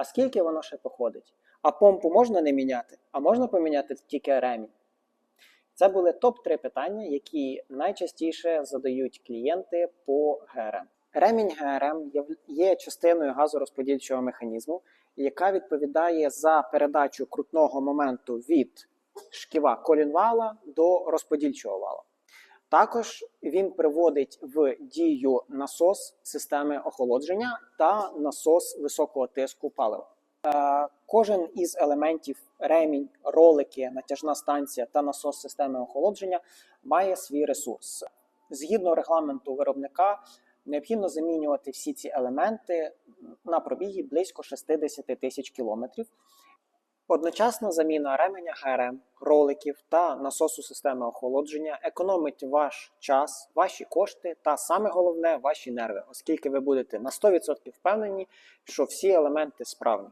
А скільки воно ще походить? А помпу можна не міняти, а можна поміняти тільки ремінь. Це були топ-3 питання, які найчастіше задають клієнти по ГРМ. Ремінь ГРМ є- частиною газорозподільчого механізму, яка відповідає за передачу крутного моменту від шківа колінвала до розподільчого вала. Також він приводить в дію насос системи охолодження та насос високого тиску палива. Е, Кожен із елементів ремінь, ролики, натяжна станція та насос системи охолодження має свій ресурс. Згідно регламенту виробника, необхідно замінювати всі ці елементи на пробігі близько 60 тисяч кілометрів. Одночасна заміна ременя ГРМ, роликів та насосу системи охолодження економить ваш час, ваші кошти та саме головне ваші нерви, оскільки ви будете на 100% впевнені, що всі елементи справні.